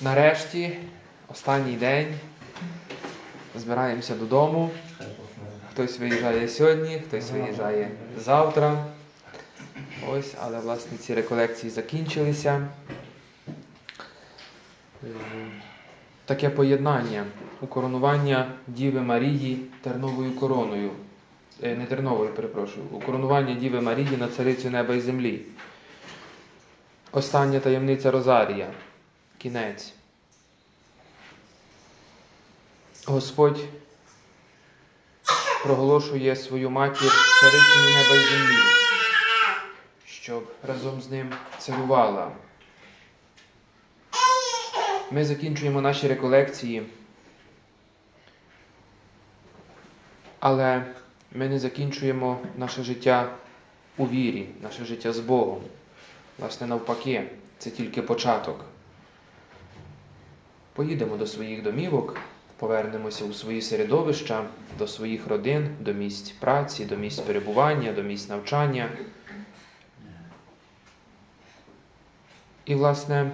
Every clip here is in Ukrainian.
Нарешті, останній день. Збираємося додому. Хтось виїжджає сьогодні, хтось виїжджає завтра. Ось, але власне ці реколекції закінчилися. Таке поєднання укоронування Діви Марії терновою короною. Е, Не терновою, перепрошую. Укоронування Діви Марії на царицю неба і землі. Остання таємниця Розарія. Кінець. Господь проголошує свою матір царицею неба і землі, щоб разом з ним царювала. Ми закінчуємо наші реколекції, але ми не закінчуємо наше життя у вірі, наше життя з Богом. Власне, навпаки, це тільки початок. Поїдемо до своїх домівок, повернемося у свої середовища, до своїх родин, до місць праці, до місць перебування, до місць навчання. І, власне,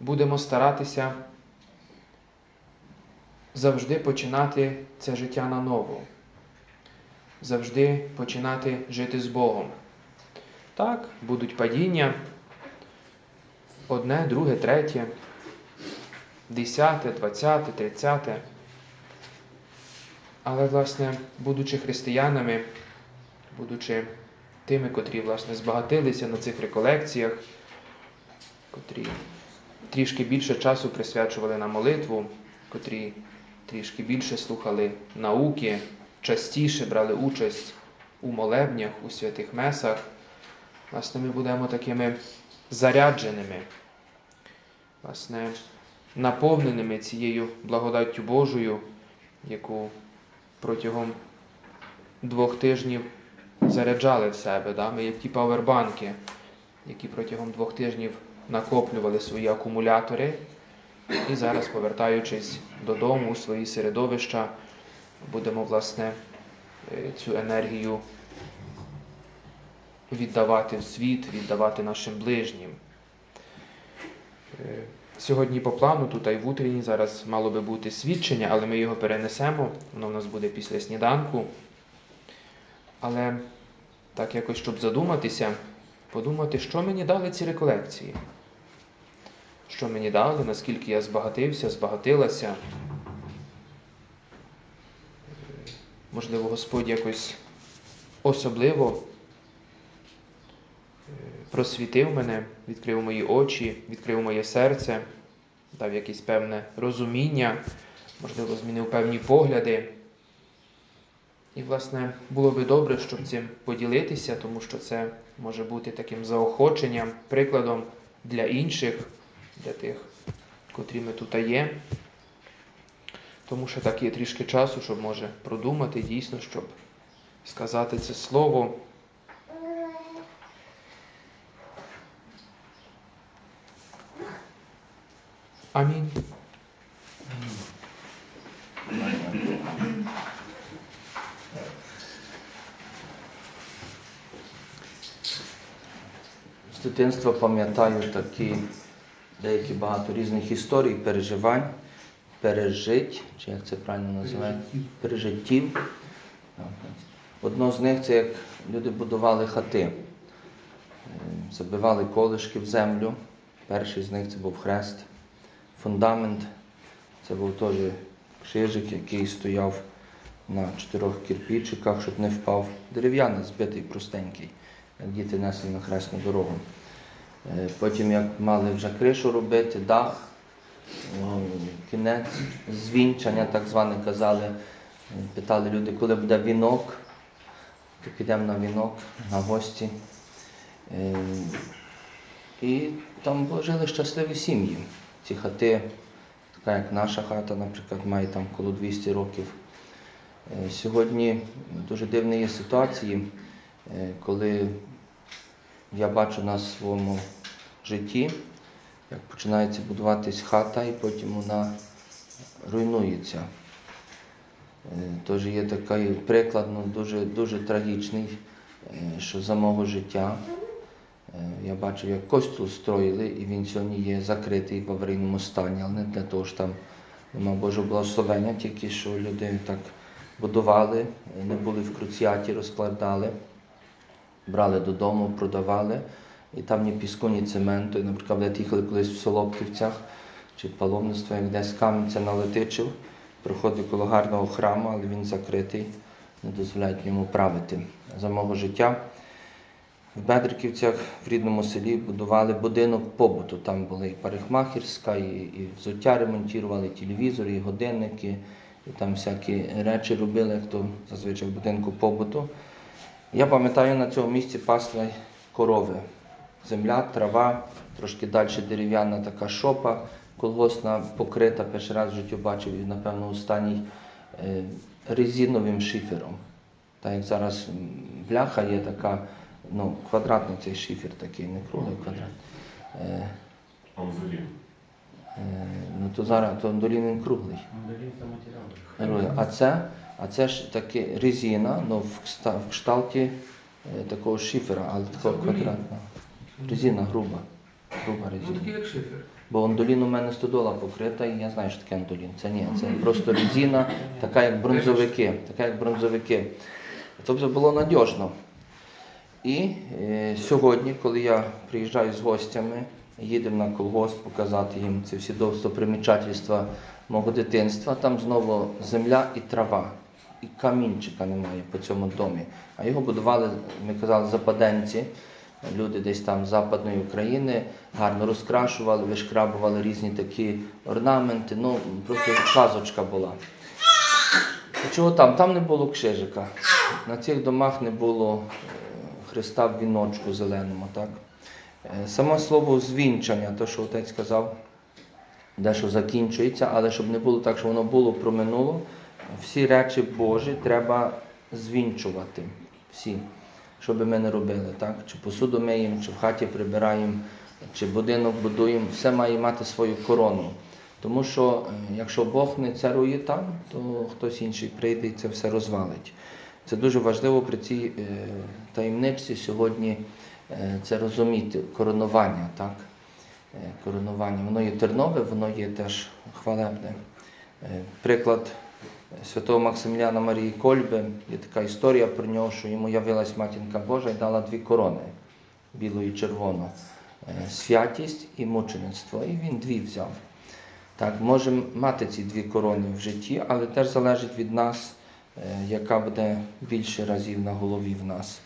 будемо старатися завжди починати це життя наново, завжди починати жити з Богом. Так, будуть падіння, одне, друге, третє, десяте, двадцяте, тридцяте. Але, власне, будучи християнами, будучи тими, котрі, власне, збагатилися на цих реколекціях, котрі трішки більше часу присвячували на молитву, котрі трішки більше слухали науки, частіше брали участь у молебнях, у святих месах, власне, ми будемо такими зарядженими, власне, наповненими цією благодаттю Божою, яку протягом двох тижнів заряджали в себе. Да? Ми як ті павербанки, які протягом двох тижнів накоплювали свої акумулятори, і зараз, повертаючись додому у свої середовища, будемо власне е, цю енергію віддавати в світ, віддавати нашим ближнім. Сьогодні по плану, тут і в утренні, зараз мало би бути свідчення, але ми його перенесемо. Воно в нас буде після сніданку. Але так якось, щоб задуматися, подумати, що мені дали ці реколекції. Що мені дали, наскільки я збагатився, збагатилася. Можливо, Господь якось особливо просвітив мене, відкрив мої очі, відкрив моє серце, дав якесь певне розуміння, можливо, змінив певні погляди. І, власне, було би добре, щоб цим поділитися, тому що це може бути таким заохоченням, прикладом для інших, для тих, котрі ми тут є. Тому що так є трішки часу, щоб може продумати дійсно, щоб сказати це слово. Амінь. З дитинства пам'ятаю такі деякі багато різних історій, переживань, пережить, чи як це правильно називається? Пережиттів. Одно з них це як люди будували хати, Е, забивали колишки в землю. Перший з них це був хрест, фундамент. Це був теж крижик, який стояв на чотирьох кирпічиках, щоб не впав. Дерев'яний, збитий, простенький, як діти несли на хресну дорогу. Е, Потім, як мали вже кришу робити, дах, кінець, звінчання, так зване казали, питали люди, коли буде вінок, то підемо на вінок, на гості. Е, І там жили щасливі сім'ї. Ці хати, така як наша хата, наприклад, має там коло 200 років. Е, Сьогодні дуже дивні є ситуації, е, коли я бачу на своєму житті, як починається будуватись хата і потім вона руйнується. Е, Тож є такий приклад, ну, дуже, дуже трагічний, що за мого життя Я бачив, як костюл строїли, і він сьогодні є закритий в аварійному стані, але не для того, що там нема Божого благословення, тільки що люди так будували, е, не були в круціаті, розкладали, брали додому, продавали. І там ні піску, ні цементу. Наприклад, де їхали колись в Солоптівцях чи паломництво, як десь камінця налетичив, проходив коло гарного храму, але він закритий, не дозволяють йому правити. За мого життя в Бедриківцях в рідному селі будували будинок побуту. Там були і парикмахерська, і, і взуття ремонтували, і телевізори, і годинники, і там всякі речі робили, як то зазвичай в будинку побуту. Я пам'ятаю, на цьому місці пасли корови. Земля, трава, трошки далі дерев'яна така шопа, колгосна покрита, перший раз в житті бачив, і, напевно, останній е, резиновим шифером. Так як зараз бляха є така, ну, квадратний цей шифер такий, не круглий квадрат. Е, Анзелін. е, ну то зараз то Андолін він круглий. Герої. А це, а це ж таке резина, ну в, кста- в кшталті е, такого шифера, але такого квадратного. Резина груба. Груба резина. як шифер. Бо андолін у мене стодола покрита, і я знаю, що таке андолін. Це ні, це просто резина, така як бронзовики. Така як бронзовики. Тобто було надіжно. І е, сьогодні, коли я приїжджаю з гостями, їдемо на колгосп показати їм ці всі достопримічательства мого дитинства, там знову земля і трава. І камінчика немає по цьому домі. А його будували, ми казали, западенці, люди десь там з Западної України, гарно розкрашували, вишкрабували різні такі орнаменти. Ну, просто казочка була. І Чого там? Там не було кшижика. На цих домах не було е, Христа в віночку зеленому. Так? Е, Само слово звінчання, те, що отець сказав, дещо закінчується, але щоб не було так, що воно було проминуло, всі речі Божі треба звінчувати. Всі, що би ми не робили. Так? Чи посуду миємо, чи в хаті прибираємо, чи будинок будуємо, все має мати свою корону. Тому що е, якщо Бог не царує там, то хтось інший прийде і це все розвалить. Це дуже важливо при цій е, таємничці сьогодні е, це розуміти, коронування, так? Е, коронування. Воно є тернове, воно є теж хвалебне. Приклад святого Максиміляна Марії Кольби, є така історія про нього, що йому явилась матінка Божа і дала дві корони білу і червону. Святість і мучеництво. І він дві взяв. Так, можемо мати ці дві корони в житті, але теж залежить від нас, яка буде більше разів на голові в нас.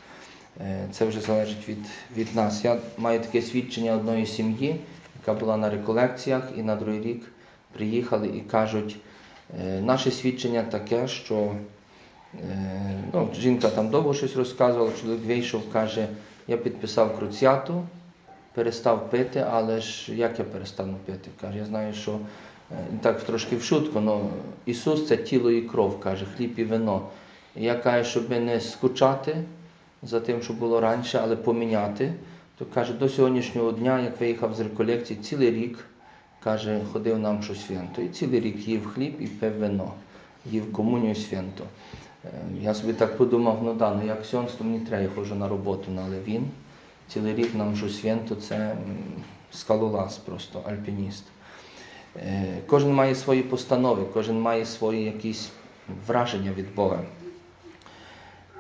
Е, Це вже залежить від, від нас. Я маю таке свідчення одної сім'ї, яка була на реколекціях, і на другий рік приїхали і кажуть, е, наше свідчення таке, що е, ну, жінка там довго щось розказувала, чоловік вийшов, каже, я підписав круціату, перестав пити, але ж як я перестану пити? Каже, я знаю, що е, так трошки в шутку, ну, Ісус це тіло і кров, каже, хліб і вино. Я кажу, щоб не скучати за тим, що було раніше, але поміняти, то каже, до сьогоднішнього дня, як виїхав з реколекції, цілий рік каже, ходив нам що свято. І цілий рік їв хліб і пив вино, їв комунію свято. Е, Я собі так подумав, ну да, ну як сьогодні, то мені треба, я ходжу на роботу, ну, але він цілий рік нам що свято це скалолаз просто, альпініст. Кожен має свої постанови, кожен має свої якісь враження від Бога.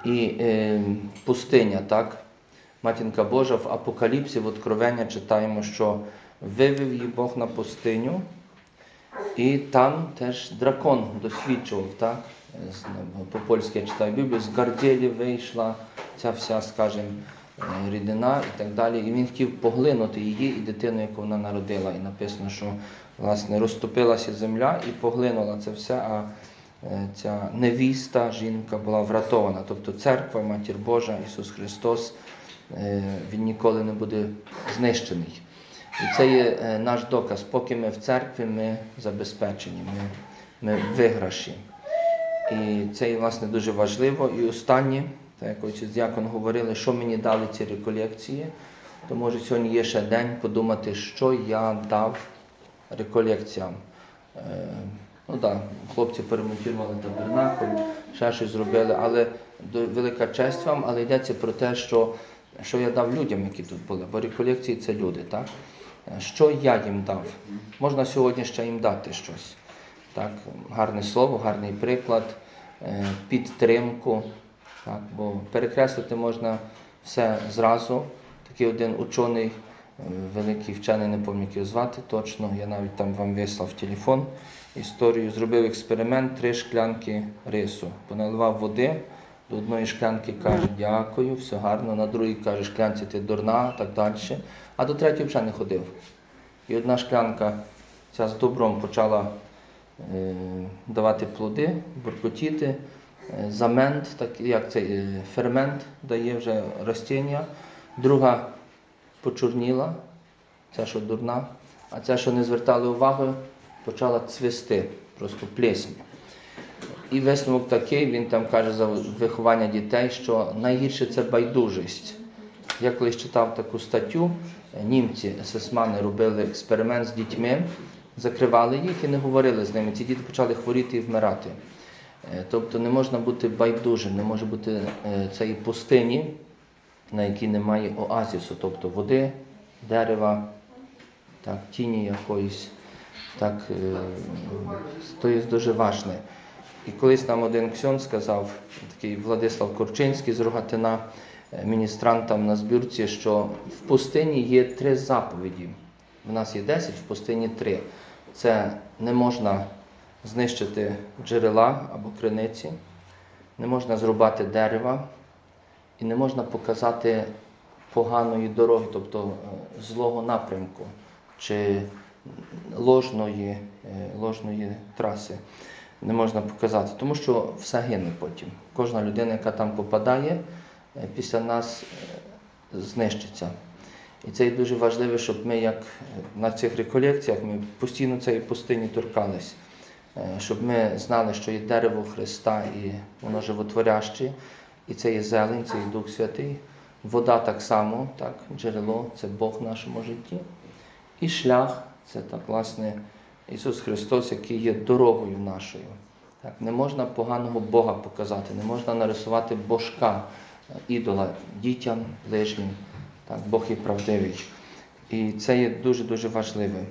І е, пустиня, так? Матінка Божа в Апокаліпсі, в Откровення читаємо, що вивів її Бог на пустиню, і там теж дракон досвідчував, так? По-польськи я читаю Біблію, з Гардєлі вийшла ця вся, скажімо, рідина і так далі. І він хотів поглинути її і дитину, яку вона народила. І написано, що власне розтопилася земля і поглинула це все. А е, ця невіста, жінка була врятована. Тобто церква, Матір Божа, Ісус Христос, е, Він ніколи не буде знищений. І це є е, наш доказ. Поки ми в церкві, ми забезпечені, ми, ми виграші. І це є, власне, дуже важливо. І останнє, так як отець дякон говорили, що мені дали ці реколекції, то може сьогодні є ще день подумати, що я дав реколекціям. Е, ну так, да, хлопці перемонтували табернакуль, ще щось зробили, але велика честь вам, але йдеться про те, що що я дав людям, які тут були, бо реколекції це люди, так? Е, Що я їм дав? Можна сьогодні ще їм дати щось. Так? Гарне слово, гарний приклад, е, підтримку. Так? Бо перекреслити можна все зразу. Такий один учений, великий вчений, не пам'ятаю, як його звати точно, я навіть там вам вислав телефон історію, зробив експеримент, три шклянки рису. Поналивав води, до одної шклянки каже дякую, все гарно, на другій каже, шклянці ти дурна, так далі. А до третьої вже не ходив. І одна шклянка ця з добром почала е, давати плоди, буркотіти. Е, Замент, так як цей е, фермент дає вже ростіння. Друга почорніла, ця, що дурна, а ця, що не звертали уваги, почала цвісти, просто плесень. І висновок такий, він там каже за виховання дітей, що найгірше це байдужість. Я колись читав таку статтю, німці, есесмани робили експеримент з дітьми, закривали їх і не говорили з ними. Ці діти почали хворіти і вмирати. Е, Тобто не можна бути байдужим, не може бути е, цієї пустині, на якій немає оазісу, тобто води, дерева, так, тіні якоїсь. Так, е, то є дуже важне. І колись нам один ксьон сказав, такий Владислав Корчинський з Рогатина, е, міністрантам на збірці, що в пустині є три заповіді. У нас є 10, в пустині три. Це не можна знищити джерела або криниці, не можна зрубати дерева і не можна показати поганої дороги, тобто е, злого напрямку чи ложної, е, ложної траси не можна показати, тому що все гине потім. Кожна людина, яка там попадає, е, після нас знищиться. І це дуже важливо, щоб ми, як на цих реколекціях, ми постійно цієї пустині торкались, щоб ми знали, що є дерево Христа і воно животворяще, і це є зелень, це є Дух Святий. Вода так само, так, джерело це Бог в нашому житті. І шлях це так, власне, Ісус Христос, який є дорогою нашою. Так, не можна поганого Бога показати, не можна нарисувати божка, ідола дітям, ближнім. Так, Бог є правдивий. І це є дуже-дуже важливим.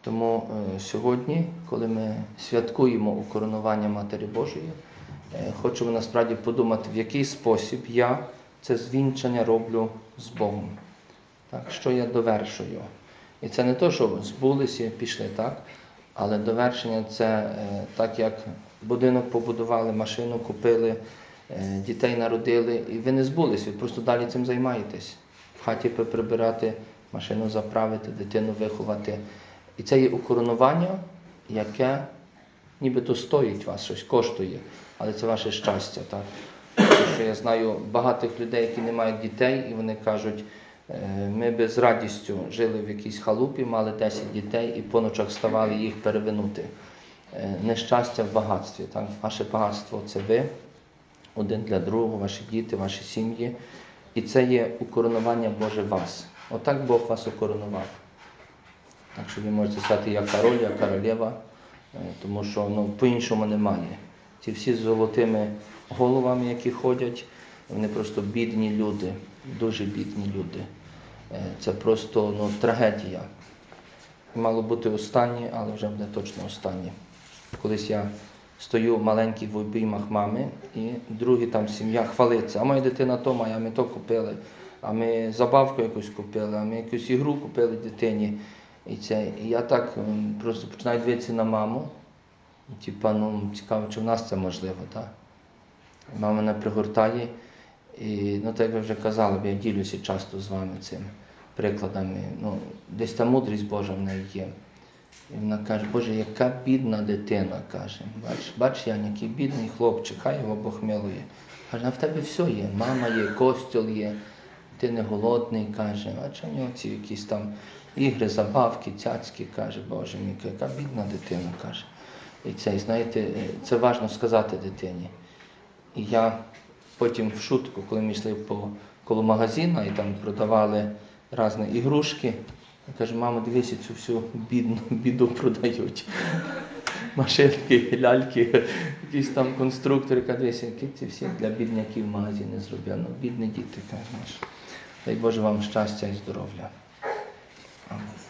Тому е, сьогодні, коли ми святкуємо укоронування Матері Божої, хочемо насправді подумати, в який спосіб я це звінчання роблю з Богом. Так, що я довершую. І це не то, що збулися, і пішли, так? Але довершення це е, так, як будинок побудували, машину купили, е, дітей народили, і ви не збулися, ви просто далі цим займаєтесь. В хаті прибирати, машину заправити, дитину виховати. І це є укоронування, яке нібито стоїть вас, щось коштує, але це ваше щастя. Так? Тому що я знаю багатих людей, які не мають дітей, і вони кажуть, «Е, ми би з радістю жили в якійсь халупі, мали 10 дітей і по ночах ставали їх перевинути. Е, Нещастя в багатстві. Так? Ваше багатство це ви, один для другого, ваші діти, ваші сім'ї. І це є укоронування Боже вас. Отак Бог вас укоронував. Так що ви можете сказати, я король, я королева, тому що ну, по-іншому немає. Ці всі з золотими головами, які ходять, вони просто бідні люди, дуже бідні люди. Е, Це просто ну, трагедія. Мало бути останнє, але вже буде точно останнє. Колись я стою маленький в обіймах мами, і другі там сім'я хвалиться, а моя дитина то моя, а ми то купили, а ми забавку якусь купили, а ми якусь ігру купили дитині. І, це, я так просто починаю дивитися на маму. Типа, ну, цікаво, чи в нас це можливо, так? Мама мене пригортає. І ну, так ви вже казали, я ділюся часто з вами цим прикладами. Ну, десь та мудрість Божа в неї є. І вона каже, Боже, яка бідна дитина, каже. Бач, бач, Янь, який бідний хлопчик, хай його Бог милує. Каже, а в тебе все є. Мама є, костюл є, ти не голодний, каже. Бач, у нього ці якісь там ігри, забавки, цяцьки, каже, Боже мій, яка бідна дитина, каже. І це, і знаєте, е, це важливо сказати дитині. І я потім в шутку, коли ми йшли по коло магазину і там продавали різні ігрушки, я кажу, мамо, дивися, цю всю бідну біду продають. Машинки, ляльки, якісь там конструктори, дивися, які ці всі для бідняків в магазині зроблено. Бідні діти, кажеш. Дай Боже вам щастя і здоров'я. Vamos.